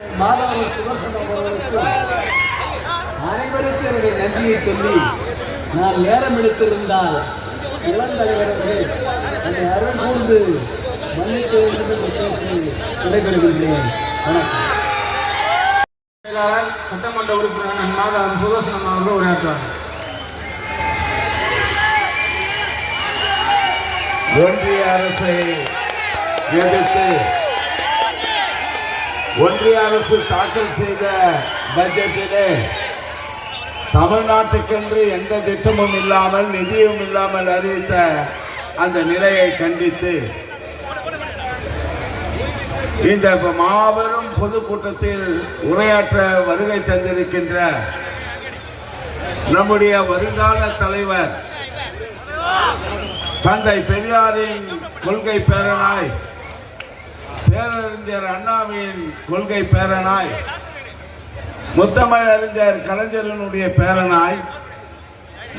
மாதவர் சுதர்சனம் அவர்களுக்கு அனைவருக்கும் என்னுடைய நன்றியை சொல்லி நான் நேரம் எடுத்திருந்தால் இளந்தலைவர் அவர்கள் என்னை அருள் கூர்ந்து மன்னிக்க வேண்டும் என்று கேட்டு விடைபெறுகின்றேன். வணக்கம். செயலாளர் சட்டமன்ற உறுப்பினர் மாதா சுதர்சனம் அவர்கள் உரையாற்றுவார். ஒன்றிய அரசை எதிர்த்து ஒன்றிய அரசு தாக்கல் செய்த பட்ஜெட்டிலே தமிழ்நாட்டுக்கென்று எந்த திட்டமும் இல்லாமல் நிதியும் இல்லாமல் அறிவித்த அந்த நிலையை கண்டித்து இந்த மாபெரும் பொதுக்கூட்டத்தில் உரையாற்ற வருகை தந்திருக்கின்ற நம்முடைய வருங்கால தலைவர் தந்தை பெரியாரின் கொள்கை பேரனாய் பேரறிஞர் அண்ணாவின் கொள்கை பேரனாய் முத்தமிழ் அறிஞர் கலைஞரனுடைய பேரனாய்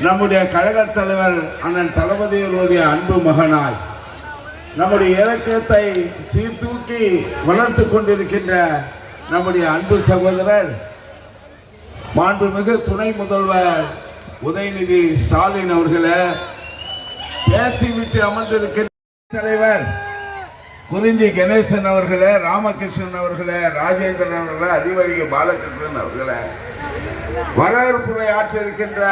நம்முடைய கழகத் தலைவர் அண்ணன் தளபதியினுடைய அன்பு மகனாய் நம்முடைய இலக்கியத்தை சீர்தூக்கி வளர்த்து கொண்டிருக்கின்ற நம்முடைய அன்பு சகோதரர் மாண்புமிகு துணை முதல்வர் உதயநிதி ஸ்டாலின் அவர்களை பேசிவிட்டு அமர்ந்திருக்கிற தலைவர் குறிஞ்சி கணேசன் அவர்களே ராமகிருஷ்ணன் அவர்களே ராஜேந்திரன் அவர்களே அதிபதி பாலகிருஷ்ணன் அவர்களே. வரவேற்புரை ஆற்ற இருக்கின்ற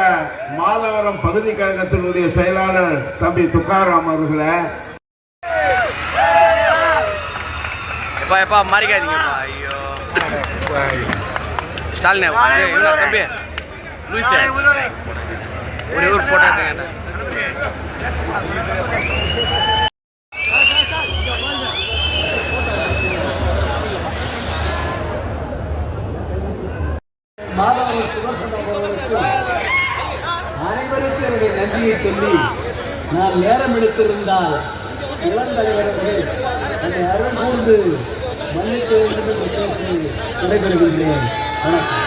மாதவரம் பகுதி கழகத்தினுடைய செயலாளர் தம்பி துக்காராம் அவர்களே. எப்பா தம்பி ஒரே ஒரு போட்டோ எடுத்துங்க அனைவருக்கும் என்னுடைய நன்றியை சொல்லி நான் நேரம் எடுத்திருந்தால் இளந்தலைவர் அவர்கள் என்னை அருள் கூர்ந்து மன்னிக்க வேண்டும் என்று கேட்டு விடைபெறுகின்றேன். வணக்கம்.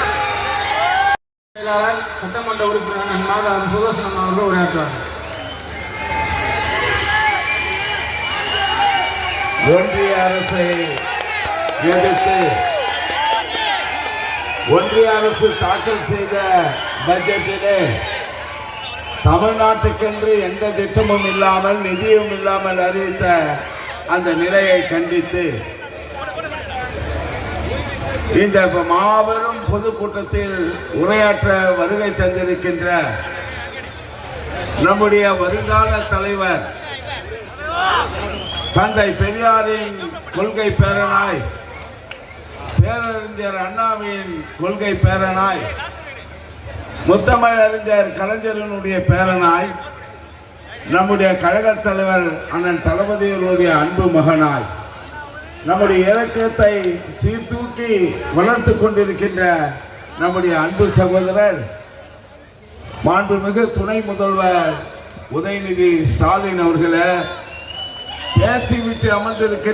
செயலாளர் சட்டமன்ற உறுப்பினர் மாதா சுதர்சனம் அவர்கள் உரையாற்றுவார். ஒன்றிய அரசை எதிர்த்து ஒன்றிய அரசு தாக்கல் செய்த பட்ஜெட்டிலே தமிழ்நாட்டுக்கென்று எந்த திட்டமும் இல்லாமல் நிதியும் இல்லாமல் அறிவித்த அந்த நிலையை கண்டித்து இந்த மாபெரும் பொதுக்கூட்டத்தில் உரையாற்ற வருகை தந்திருக்கின்ற நம்முடைய வருங்கால தலைவர் தந்தை பெரியாரின் கொள்கை பேரனாய் பேரறிஞர் அண்ணாவின் கொள்கை பேரனாய் முத்தமிழ் அறிஞர் கலைஞரனுடைய பேரனாய் நம்முடைய கழகத் தலைவர் அண்ணன் தளபதியினுடைய அன்பு மகனாய் நம்முடைய இலக்கியத்தை சீர்தூக்கி வளர்த்து கொண்டிருக்கின்ற நம்முடைய அன்பு சகோதரர் மாண்புமிகு துணை முதல்வர் உதயநிதி ஸ்டாலின் அவர்களை பேசிவிட்டு அமர்ந்திருக்கின்ற